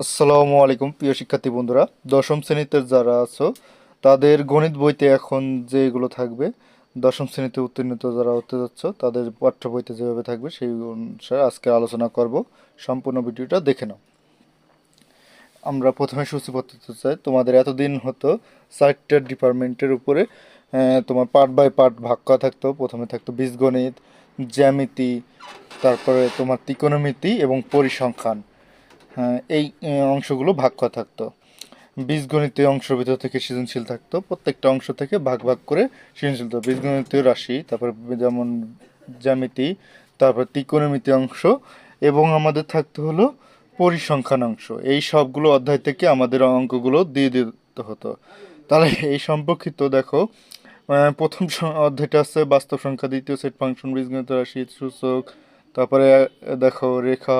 আসসালামু আলাইকুম, প্রিয় শিক্ষার্থী বন্ধুরা। দশম শ্রেণীতে যারা আছো, তাদের গণিত বইতে এখন যেগুলো থাকবে, দশম শ্রেণীতে উত্তীর্ণ যারা হতে যাচ্ছ, তাদের পাঠ্য বইতে যেভাবে থাকবে সেই অনুসারে আজকে আলোচনা করব। সম্পূর্ণ ভিডিওটা দেখে নাও। আমরা প্রথমে সূচিপত্র চাই। তোমাদের এতদিন হতো চারটা ডিপার্টমেন্টের উপরে তোমার পার্ট বাই পার্ট ভাগ করা থাকতো। প্রথমে থাকতো বীজগণিত, জ্যামিতি, তারপরে তোমার ত্রিকোণমিতি এবং পরিসংখ্যান। এই অংশগুলো ভাগ করা থাকতো। বীজগণিতীয় অংশ ভিতর থেকে সৃজনশীল থাকতো, প্রত্যেকটা অংশ থেকে ভাগ ভাগ করে সৃজনশীল থাকতো। বীজগণিতীয় রাশি, তারপর যেমন জ্যামিতি, তারপর ত্রিকোণমিতি অংশ, এবং আমাদের থাকতে হলো পরিসংখ্যান অংশ। এই সবগুলো অধ্যায় থেকে আমাদের অঙ্কগুলো দিয়ে দিতে হতো। তাহলে এই সম্পর্কিত দেখো প্রথম অধ্যায়টা আছে বাস্তব সংখ্যা, দ্বিতীয় সেট ফাংশন, বীজগণিত রাশি, সূচক, তারপরে দেখো রেখা,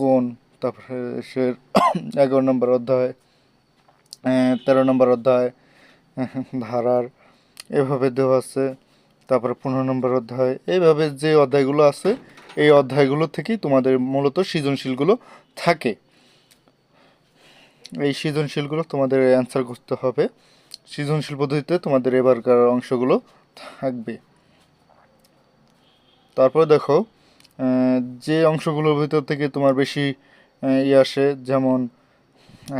কোণ তারপরে সে এগারো নম্বর অধ্যায় তেরো নম্বর অধ্যায়, ধারার, এভাবে দেওয়া আছে। তারপরে পনেরো নম্বর অধ্যায়, এইভাবে যে অধ্যায়গুলো আছে, এই অধ্যায়গুলো থেকেই তোমাদের মূলত সৃজনশীলগুলো থাকে। এই সৃজনশীলগুলো তোমাদের অ্যান্সার করতে হবে। সৃজনশীল পদ্ধতিতে তোমাদের এবারকার অংশগুলো থাকবে। তারপর দেখো যে অংশগুলোর ভিতর থেকে তোমার বেশি ইয়ে আসে। যেমন,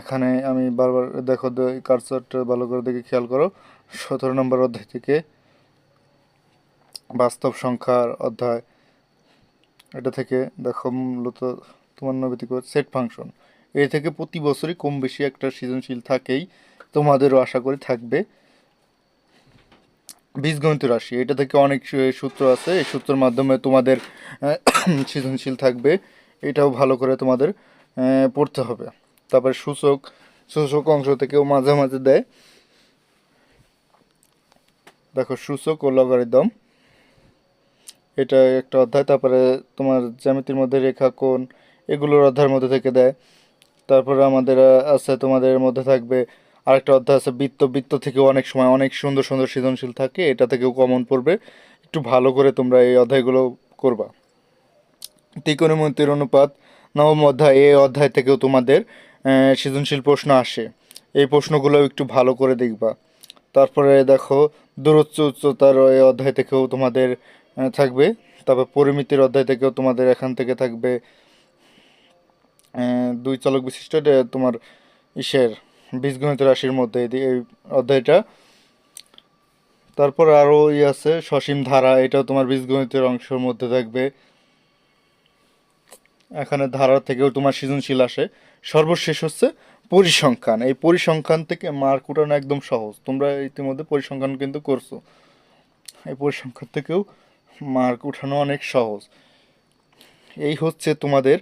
এখানে আমি বারবার দেখো কারসারটা ভালো করে দেখে খেয়াল করো। সতেরো নম্বর অধ্যায় থেকে বাস্তব সংখ্যার অধ্যায়। এটা থেকে দেখো, মূলত তোমার নৈতিক সেট ফাংশন এই থেকে প্রতি বছরই কম বেশি একটা সৃজনশীল থাকেই, তোমাদেরও আশা করি থাকবে। বীজগণিত রাশি, এটা থেকে অনেক সূত্র আছে, এই সূত্রের মাধ্যমে তোমাদের সৃজনশীল থাকবে। এটাও ভালো করে তোমাদের পড়তে হবে। তারপরে সূচক সূচক অংশ থেকেও মাঝে মাঝে দেয়। দেখো, সূচক ও লগারিদম। এটা একটা অধ্যায়, তারপরে তোমার জ্যামিতির মধ্যে রেখা, কোণ, এগুলোর অধ্যায়ের মধ্যে থেকে দেয়। তারপরে আমাদের আছে তোমাদের মধ্যে থাকবে, আরেকটা অধ্যায় আছে বৃত্ত। বৃত্ত থেকেও অনেক সময় অনেক সুন্দর সুন্দর সৃজনশীল থাকে, এটা থেকেও কমন পড়বে। একটু ভালো করে তোমরা এই অধ্যায়গুলো করবা। ত্রিকোণমিতির অনুপাত নবম অধ্যায় এই অধ্যায় থেকেও তোমাদের সৃজনশীল প্রশ্ন আসে। এই প্রশ্নগুলো একটু ভালো করে দেখবা। তারপরে দেখো, দূরত্ব উচ্চতার এই অধ্যায় থেকেও তোমাদের থাকবে। তারপর পরিমিতির অধ্যায় থেকেও তোমাদের এখান থেকে থাকবে দুই চলক বিশিষ্ট তোমার ইসের বীজগণিত রাশির মধ্যে এই অধ্যায়টা। তারপর আরও ই আছে, সসীম ধারা, এটাও তোমার বীজগণিতের অংশের মধ্যে থাকবে। এখানে ধারা থেকেও তোমার সৃজনশীল আসে। সর্বশেষ হচ্ছে পরিসংখ্যান। এই পরিসংখ্যান থেকে মার্ক উঠানো একদম সহজ। তোমরা ইতিমধ্যে পরিসংখ্যান কিন্তু করছ। এই পরিসংখ্যান থেকেও মার্ক উঠানো অনেক সহজ। এই হচ্ছে তোমাদের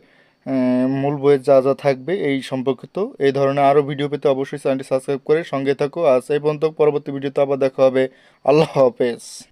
মূল বইয়ে যা যা থাকবে এই সম্পর্কিত। এই ধরনের আরও ভিডিও পেতে অবশ্যই চ্যানেলটি সাবস্ক্রাইব করে সঙ্গে থাকো। আজ এই পর্যন্ত, পরবর্তী ভিডিওতে আবার দেখা হবে। আল্লাহ হাফেজ।